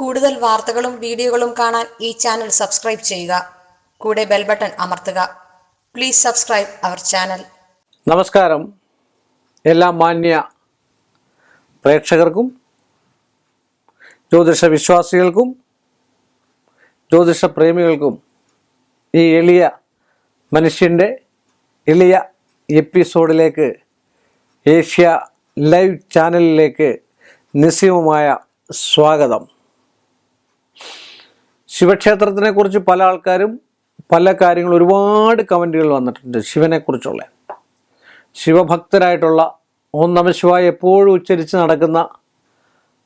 കൂടുതൽ വാർത്തകളും വീഡിയോകളും കാണാൻ ഈ ചാനൽ സബ്സ്ക്രൈബ് ചെയ്യുക. കൂടെ ബെൽ ബട്ടൺ അമർത്തുക. Please subscribe our channel. നമസ്കാരം. എല്ലാ മാന്യ പ്രേക്ഷകർക്കും ജ്യോതിഷ വിശ്വാസികൾക്കും ജ്യോതിഷ പ്രേമികൾക്കും ഈ എളിയ മനുഷ്യന്റെ എളിയ എപ്പിസോഡിലേക്ക് ഏഷ്യ ലൈവ് ചാനലിലേക്ക് നിസ്സീമമായ സ്വാഗതം. ശിവക്ഷേത്രത്തിനെ കുറിച്ച് പല ആൾക്കാരും പല കാര്യങ്ങൾ ഒരുപാട് കമന്റുകൾ വന്നിട്ടുണ്ട് ശിവനെക്കുറിച്ചുള്ള. ശിവഭക്തരായിട്ടുള്ള ഓം നമശിവായ എപ്പോഴും ഉച്ചരിച്ച് നടക്കുന്ന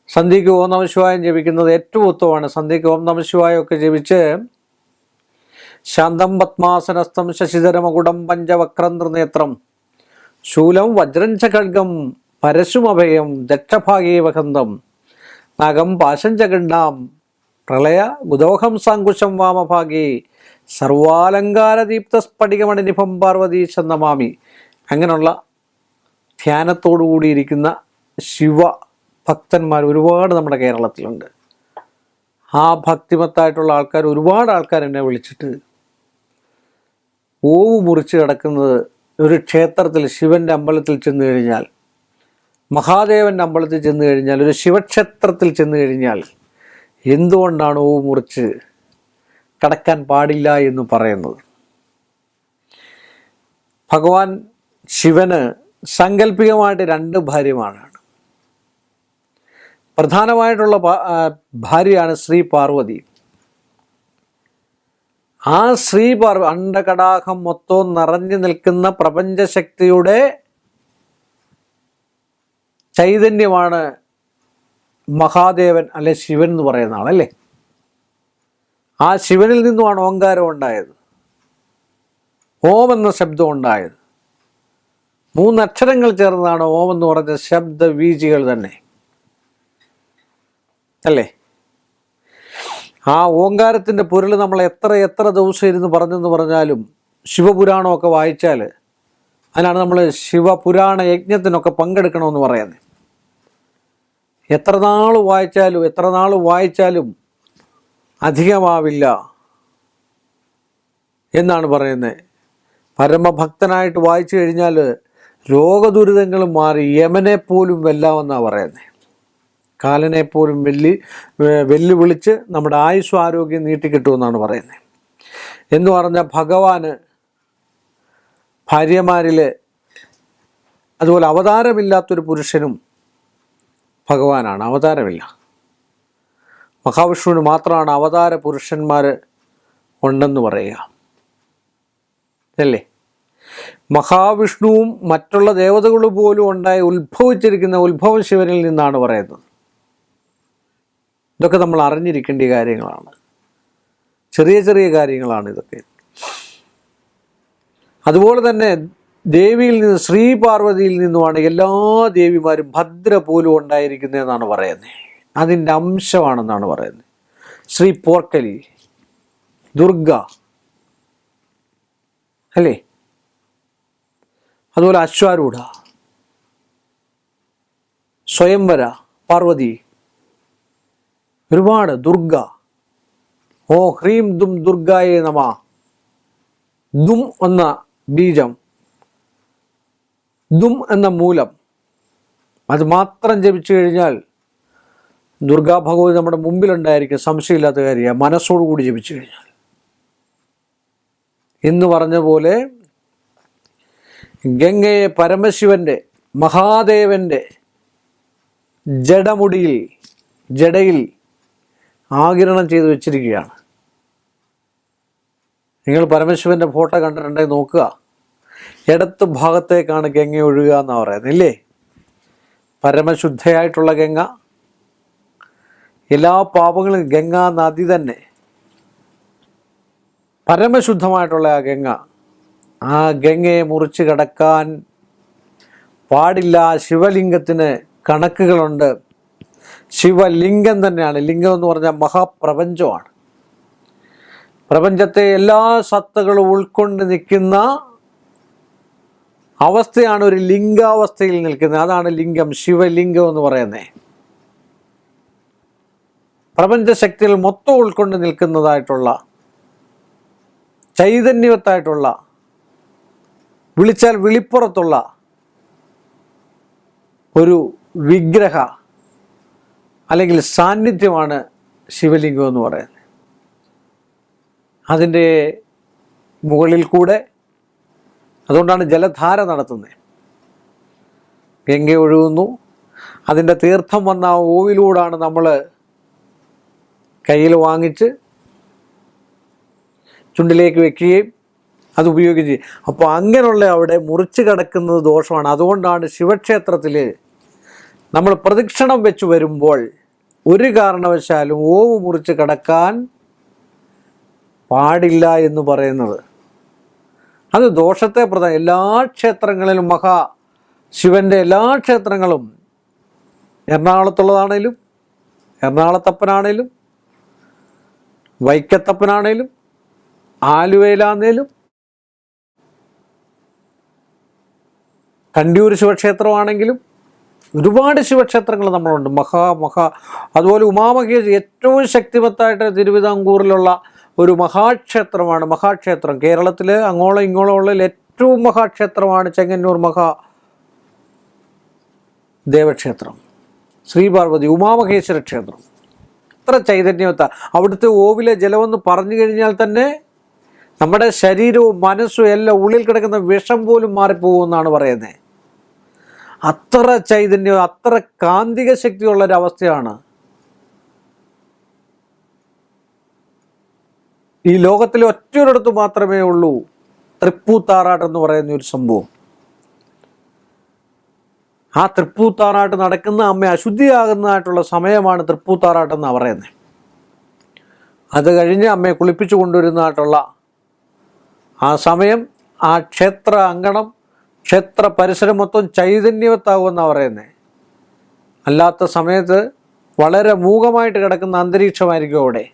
സന്ധ്യയ്ക്ക് ഓം നമശിവായം ജപിക്കുന്നത് ഏറ്റവും ഉത്തമമാണ്. സന്ധ്യയ്ക്ക് ഓം നമശിവായം ഒക്കെ ജപിച്ച് ശാന്തം പത്മാസനസ്ഥം ശശിധരമകുടം പഞ്ചവക്രം ത്രിനേത്രം ശൂലം വജ്രം ച ഖഡ്ഗം പരശുമഭയം ദക്ഷഭാഗീവഹന്തം നഖം പാശം ച ഗണ്ഡാം പ്രളയ ഗുദോഹം സാങ്കുശം വാമഭാഗേ സർവാലങ്കാരദീപ്ത സ്ഫടികമണിനിഭം പാർവതീശം നമാമി അങ്ങനെയുള്ള ധ്യാനത്തോടു കൂടിയിരിക്കുന്ന ശിവ ഭക്തന്മാർ ഒരുപാട് നമ്മുടെ കേരളത്തിലുണ്ട്. ആ ഭക്തിമത്തായിട്ടുള്ള ആൾക്കാർ ഒരുപാട് ആൾക്കാർ എന്നെ വിളിച്ചിട്ട് ഓവ് മുറിച്ച് കിടക്കുന്നത് ഒരു ക്ഷേത്രത്തിൽ ശിവന്റെ അമ്പലത്തിൽ ചെന്ന് കഴിഞ്ഞാൽ മഹാദേവന്റെ അമ്പലത്തിൽ ചെന്ന് കഴിഞ്ഞാൽ ഒരു ശിവക്ഷേത്രത്തിൽ ചെന്ന് കഴിഞ്ഞാൽ എന്തുകൊണ്ടാണ് ഓ മുറിച്ച് കടക്കാൻ പാടില്ല എന്ന് പറയുന്നത്? ഭഗവാൻ ശിവന് സാങ്കല്പികമായിട്ട് രണ്ട് ഭാര്യമാരാണ്. പ്രധാനമായിട്ടുള്ള ഭാര്യയാണ് ശ്രീ പാർവതി. ആ ശ്രീ പാർവ അണ്ടകടാഹം മൊത്തവും നിറഞ്ഞു നിൽക്കുന്ന പ്രപഞ്ചശക്തിയുടെ ചൈതന്യമാണ് മഹാദേവൻ അല്ലെ ശിവൻ എന്ന് പറയുന്ന ആളല്ലേ? ആ ശിവനിൽ നിന്നുമാണ് ഓങ്കാരം ഉണ്ടായത്. ഓം എന്ന ശബ്ദം ഉണ്ടായത്. മൂന്നക്ഷരങ്ങൾ ചേർന്നതാണ് ഓം എന്ന് പറഞ്ഞ ശബ്ദ വീജികൾ തന്നെ. അല്ലേ? ആ ഓങ്കാരത്തിന്റെ പൊരുൾ നമ്മൾ എത്ര എത്ര ദിവസം ഇരുന്ന് പറഞ്ഞെന്ന് പറഞ്ഞാലും ശിവപുരാണമൊക്കെ വായിച്ചാൽ അതിനാണ് നമ്മൾ ശിവപുരാണ യജ്ഞത്തിനൊക്കെ പങ്കെടുക്കണമെന്ന് പറയുന്നത് എത്ര നാൾ വായിച്ചാലും എത്ര നാൾ വായിച്ചാലും അധികമാവില്ല എന്നാണ് പറയുന്നത് പരമഭക്തനായിട്ട് വായിച്ചു കഴിഞ്ഞാൽ രോഗദുരിതങ്ങൾ മാറി യമനെ പോലും വെല്ലാമെന്നാണ് പറയുന്നത് കാലനെ പോലും വെല്ലി വെല്ലുവിളിച്ച് നമ്മുടെ ആയുസ് ആരോഗ്യം നീട്ടിക്കിട്ടുമെന്നാണ് പറയുന്നത് എന്ന് പറഞ്ഞ ഭഗവാന് ഭാര്യമാരിൽ അതുപോലെ അവതാരമില്ലാത്തൊരു പുരുഷനും ഭഗവാനാണ് അവതാരമില്ല. മഹാവിഷ്ണുവിന് മാത്രമാണ് അവതാര പുരുഷന്മാർ ഉണ്ടെന്ന് പറയുക. അല്ലേ? മഹാവിഷ്ണുവും മറ്റുള്ള ദേവതകൾ പോലും ഉണ്ടായി ഉത്ഭവിച്ചിരിക്കുന്ന ഉത്ഭവം ശിവനിൽ നിന്നാണ് പറയുന്നത്. ഇതൊക്കെ നമ്മൾ അറിഞ്ഞിരിക്കേണ്ട കാര്യങ്ങളാണ്. ചെറിയ ചെറിയ കാര്യങ്ങളാണ് ഇതൊക്കെ. അതുപോലെ തന്നെ ദേവിയിൽ നിന്ന് ശ്രീ പാർവതിയിൽ നിന്നുമാണ് എല്ലാ ദേവിമാരും ഭദ്ര പോലും ഉണ്ടായിരിക്കുന്നതെന്നാണ് പറയുന്നത്. അതിന്റെ അംശമാണെന്നാണ് പറയുന്നത്. ശ്രീ പോർക്കലി ദുർഗ അല്ലേ? അതുപോലെ അശ്വാരൂഢ സ്വയംവര പാർവതി ഒരുപാട് ദുർഗ. ഓ ഹ്രീം ദും ദുർഗായേ നമ. ദും എന്ന ബീജം. ദും എന്ന മൂലം അത് മാത്രം ജപിച്ചു കഴിഞ്ഞാൽ ദുർഗാ ഭഗവതി നമ്മുടെ മുമ്പിലുണ്ടായിരിക്കും സംശയമില്ലാത്ത കാര്യമാണ്. മനസ്സോടുകൂടി ജപിച്ചു കഴിഞ്ഞാൽ. എന്ന് പറഞ്ഞ പോലെ ഗംഗയെ പരമശിവന്റെ മഹാദേവന്റെ ജഡമുടിയിൽ ജഡയിൽ ആകിരണം ചെയ്തു വെച്ചിരിക്കുകയാണ്. നിങ്ങൾ പരമശിവന്റെ ഫോട്ടോ കണ്ടിട്ടുണ്ടെങ്കിൽ നോക്കുക. ഇടത്ത് ഭാഗത്തേക്കാണ് ഗംഗ ഒഴുകുക എന്ന് പറയുന്നത് ഇല്ലേ? പരമശുദ്ധയായിട്ടുള്ള ഗംഗ. എല്ലാ പാപങ്ങളും ഗംഗാ നദി തന്നെ. പരമശുദ്ധമായിട്ടുള്ള ആ ഗംഗ. ആ ഗംഗയെ മുറിച്ച് കടക്കാൻ പാടില്ല. ശിവലിംഗത്തിന് കണക്കുകളുണ്ട്. ശിവലിംഗം തന്നെയാണ്. ലിംഗം എന്ന് പറഞ്ഞാൽ മഹാപ്രപഞ്ചമാണ്. പ്രപഞ്ചത്തെ എല്ലാ സത്തകളും ഉൾക്കൊണ്ട് നിൽക്കുന്ന അവസ്ഥയാണ് ഒരു ലിംഗാവസ്ഥയിൽ നിൽക്കുന്നത്. അതാണ് ലിംഗം ശിവലിംഗം എന്ന് പറയുന്നത്. പ്രപഞ്ച ശക്തികൾ മൊത്തം ഉൾക്കൊണ്ട് നിൽക്കുന്നതായിട്ടുള്ള ചൈതന്യവത്തായിട്ടുള്ള വിളിച്ചാൽ വിളിപ്പുറത്തുള്ള ഒരു വിഗ്രഹ അല്ലെങ്കിൽ സാന്നിധ്യമാണ് ശിവലിംഗം എന്ന് പറയുന്നത്. അതിന്റെ മുകളിൽ കൂടെ അതുകൊണ്ടാണ് ജലധാര നടത്തുന്നത്. ഗംഗ ഒഴുകുന്നു. അതിന്റെ തീർത്ഥം വന്ന ഓവിലൂടാണ് നമ്മൾ കയ്യിൽ വാങ്ങിച്ച് ചുണ്ടിലേക്ക് വെക്കുകയും അത് ഉപയോഗിച്ച് അപ്പോൾ അങ്ങനെയുള്ള അവിടെ മുറിച്ച് കിടക്കുന്നത് ദോഷമാണ്. അതുകൊണ്ടാണ് ശിവക്ഷേത്രത്തിൽ നമ്മൾ പ്രദക്ഷിണം വെച്ച് വരുമ്പോൾ ഒരു കാരണവശാലും ഓവ് മുറിച്ച് കിടക്കാൻ പാടില്ല എന്ന് പറയുന്നത്. അത് ദോഷത്തെ പ്രധാന എല്ലാ ക്ഷേത്രങ്ങളിലും മഹാ ശിവന്റെ എല്ലാ ക്ഷേത്രങ്ങളും എറണാകുളത്തുള്ളതാണേലും എറണാകുളത്തപ്പനാണേലും വൈക്കത്തപ്പനാണേലും ആലുവയിലാന്നേലും കണ്ടിയൂർ ശിവക്ഷേത്രമാണെങ്കിലും ഒരുപാട് ശിവക്ഷേത്രങ്ങൾ നമ്മളുണ്ട്. മഹാ മഹാ. അതുപോലെ ഉമാമഹേഷ് ഏറ്റവും ശക്തിമത്തായിട്ട് തിരുവിതാംകൂറിലുള്ള ഒരു മഹാക്ഷേത്രമാണ്. മഹാക്ഷേത്രം. കേരളത്തിൽ അങ്ങോളം ഇങ്ങോളം ഉള്ളതിൽ ഏറ്റവും മഹാക്ഷേത്രമാണ് ചെങ്ങന്നൂർ മഹാ ദേവക്ഷേത്രം. ശ്രീപാർവതി ഉമാമഹേശ്വര ക്ഷേത്രം. അത്ര ചൈതന്യവത്ത. അവിടുത്തെ ഓവിലെ ജലമെന്ന് പറഞ്ഞു കഴിഞ്ഞാൽ തന്നെ നമ്മുടെ ശരീരവും മനസ്സും എല്ലാം ഉള്ളിൽ കിടക്കുന്ന വിഷം പോലും മാറിപ്പോകുമെന്നാണ് പറയുന്നത് അത്ര ചൈതന്യം അത്ര കാന്തിക ശക്തിയുള്ള ഒരു ഈ ലോകത്തിലെ ഒറ്റൊരിടത്ത് മാത്രമേ ഉള്ളൂ തൃപ്പൂത്താറാട്ട് എന്ന് പറയുന്ന ഒരു സംഭവം. ആ തൃപ്പൂത്താറാട്ട് നടക്കുന്ന അമ്മ അശുദ്ധിയാകുന്നതായിട്ടുള്ള സമയമാണ് തൃപ്പൂത്താറാട്ട് എന്നാണ് പറയുന്നത് അത് കഴിഞ്ഞ് അമ്മയെ കുളിപ്പിച്ചു കൊണ്ടുവരുന്നതായിട്ടുള്ള ആ സമയം ആ ക്ഷേത്ര അങ്കണം ക്ഷേത്ര പരിസരം മൊത്തം ചൈതന്യവത്താകുമെന്നാണ് പറയുന്നത് അല്ലാത്ത സമയത്ത് വളരെ മൂകമായിട്ട് കിടക്കുന്ന അന്തരീക്ഷമായിരിക്കും അവിടെ.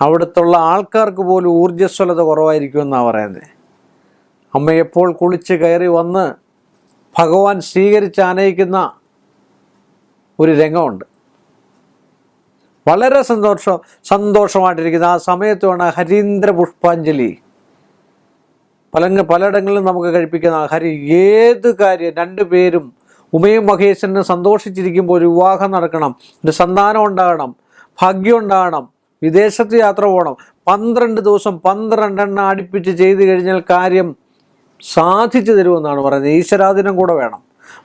അവിടുത്തുള്ള ആൾക്കാർക്ക് പോലും ഊർജസ്വലത കുറവായിരിക്കുമെന്നാണ് പറയുന്നത് അമ്മ എപ്പോൾ കുളിച്ച് കയറി വന്ന് ഭഗവാൻ സ്വീകരിച്ച് ആനയിക്കുന്ന ഒരു രംഗമുണ്ട്. വളരെ സന്തോഷം സന്തോഷമായിട്ടിരിക്കുന്ന ആ സമയത്ത് വേണം ഹരീന്ദ്ര പുഷ്പാഞ്ജലി. പല പലയിടങ്ങളിലും നമുക്ക് കഴിപ്പിക്കുന്ന ഹരി ഏത് കാര്യം രണ്ടു പേരും ഉമയും മഹേശ്വരനും സന്തോഷിച്ചിരിക്കുമ്പോൾ ഒരു വിവാഹം നടക്കണം. ഒരു സന്താനം ഉണ്ടാകണം. ഭാഗ്യം ഉണ്ടാകണം. വിദേശത്ത് യാത്ര പോകണം. പന്ത്രണ്ട് ദിവസം പന്ത്രണ്ടെണ്ണം അടുപ്പിച്ച് ചെയ്തു കഴിഞ്ഞാൽ കാര്യം സാധിച്ചു തരുമെന്നാണ് പറയുന്നത്. ഈശ്വരാധീനം കൂടെ വേണം.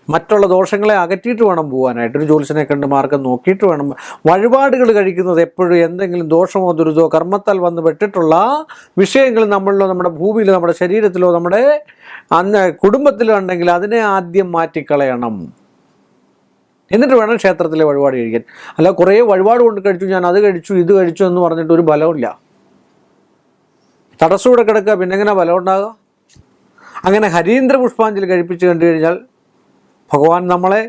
മറ്റുള്ള ദോഷങ്ങളെ അകറ്റിയിട്ട് വേണം പോകാനായിട്ട്. ഒരു ജ്യോത്സ്യനെ കണ്ട് മാർഗം നോക്കിയിട്ട് വേണം. വഴിപാടുകൾ കഴിക്കുന്നത് എപ്പോഴും എന്തെങ്കിലും ദോഷമോ ദുരിതമോ കർമ്മത്താൽ വന്ന് പെട്ടിട്ടുള്ള വിഷയങ്ങൾ നമ്മളിലോ നമ്മുടെ ഭൂമിയിലോ നമ്മുടെ ശരീരത്തിലോ നമ്മുടെ അന്ന് കുടുംബത്തിലോ ഉണ്ടെങ്കിൽ അതിനെ ആദ്യം മാറ്റിക്കളയണം. എന്നിട്ട് വേണം ക്ഷേത്രത്തിലെ വഴിപാട് കഴിക്കാൻ. അല്ല കുറേ വഴിപാട് കൊണ്ട് കഴിച്ചു ഞാൻ അത് കഴിച്ചു ഇത് കഴിച്ചു എന്ന് പറഞ്ഞിട്ട് ഒരു ബലമില്ല തടസ്സൂടെ കിടക്കുക പിന്നെ എങ്ങനെ ഫലം ഉണ്ടാകുക അങ്ങനെ ഹരീന്ദ്ര പുഷ്പാഞ്ജലി കഴിപ്പിച്ച് കണ്ടു കഴിഞ്ഞാൽ ഭഗവാൻ നമ്മളെ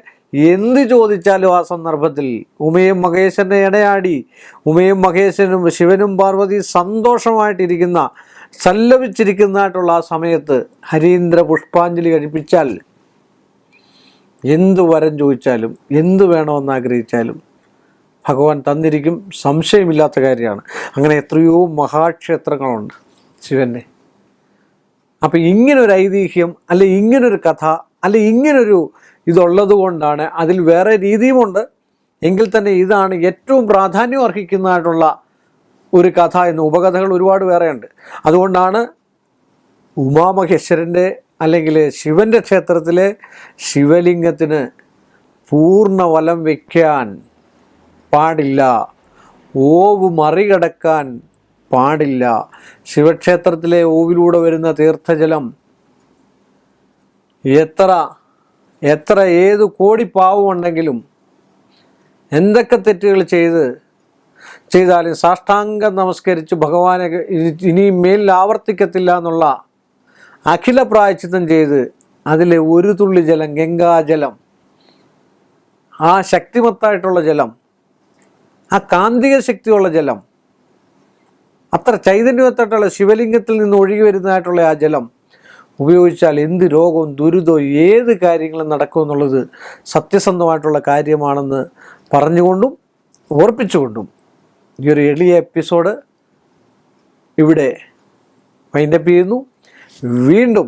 എന്ത് ചോദിച്ചാലും ആ സന്ദർഭത്തിൽ ഉമയും മഹേശ്വരനെ ഇടയാടി ഉമയും മഹേശനും ശിവനും പാർവതി സന്തോഷമായിട്ടിരിക്കുന്ന സല്ലപിച്ചിരിക്കുന്നതായിട്ടുള്ള ആ സമയത്ത് ഹരീന്ദ്ര പുഷ്പാഞ്ജലി കഴിപ്പിച്ചാൽ എന്ത് വരം ചോദിച്ചാലും എന്ത് വേണമെന്ന് ആഗ്രഹിച്ചാലും ഭഗവാൻ തന്നിരിക്കും. സംശയമില്ലാത്ത കാര്യമാണ്. അങ്ങനെ എത്രയോ മഹാക്ഷേത്രങ്ങളുണ്ട് ശിവന്റെ അപ്പം ഇങ്ങനൊരു ഐതിഹ്യം അല്ലെ ഇങ്ങനൊരു കഥ അല്ലെ ഇങ്ങനൊരു ഇതുള്ളത് കൊണ്ടാണ് അതിൽ വേറെ രീതിയുമുണ്ട്. എങ്കിൽ തന്നെ ഇതാണ് ഏറ്റവും പ്രാധാന്യം അർഹിക്കുന്നതായിട്ടുള്ള ഒരു കഥ എന്ന് ഉപകഥകൾ ഒരുപാട് വേറെയുണ്ട്. അതുകൊണ്ടാണ് ഉമാമഹേശ്വരന്റെ അല്ലെങ്കിൽ ശിവന്റെ ക്ഷേത്രത്തിലെ ശിവലിംഗത്തിന് പൂർണ വലം വയ്ക്കാൻ പാടില്ല. ഓവ് മറികടക്കാൻ പാടില്ല. ശിവക്ഷേത്രത്തിലെ ഓവിലൂടെ വരുന്ന തീർത്ഥജലം എത്ര എത്ര ഏത് കോടി പാവമുണ്ടെങ്കിലും എന്തൊക്കെ തെറ്റുകൾ ചെയ്ത് ചെയ്താലും സാഷ്ടാംഗം നമസ്കരിച്ച് ഭഗവാനെ ഇനിയും മേലിൽ ആവർത്തിക്കത്തില്ല എന്നുള്ള അഖില പ്രായച്ചിത്തം ചെയ്ത് അതിലെ ഒരു തുള്ളി ജലം ഗംഗാജലം ആ ശക്തിമത്തായിട്ടുള്ള ജലം ആ കാന്തിക ശക്തിയുള്ള ജലം അത്ര ചൈതന്യവത്തായിട്ടുള്ള ശിവലിംഗത്തിൽ നിന്ന് ഒഴുകി വരുന്നതായിട്ടുള്ള ആ ജലം ഉപയോഗിച്ചാൽ എന്ത് രോഗവും ദുരിതവും ഏത് കാര്യങ്ങളും നടക്കുമെന്നുള്ളത് സത്യസന്ധമായിട്ടുള്ള കാര്യമാണെന്ന് പറഞ്ഞുകൊണ്ടും ഓർപ്പിച്ചുകൊണ്ടും ഈ ഒരു എളിയ എപ്പിസോഡ് ഇവിടെ വൈൻഡപ്പ് ചെയ്യുന്നു. വീണ്ടും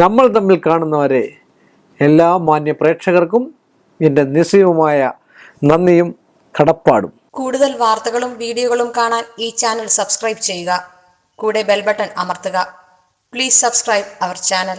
നമ്മൾ തമ്മിൽ കാണുന്നവരെ എല്ലാ മാന്യ പ്രേക്ഷകർക്കും എന്റെ നിസ്സയവുമായ നന്ദിയും കടപ്പാടും. കൂടുതൽ വാർത്തകളും വീഡിയോകളും കാണാൻ ഈ ചാനൽ സബ്സ്ക്രൈബ് ചെയ്യുക. കൂടെ ബെൽബട്ടൺ അമർത്തുക. Please subscribe our channel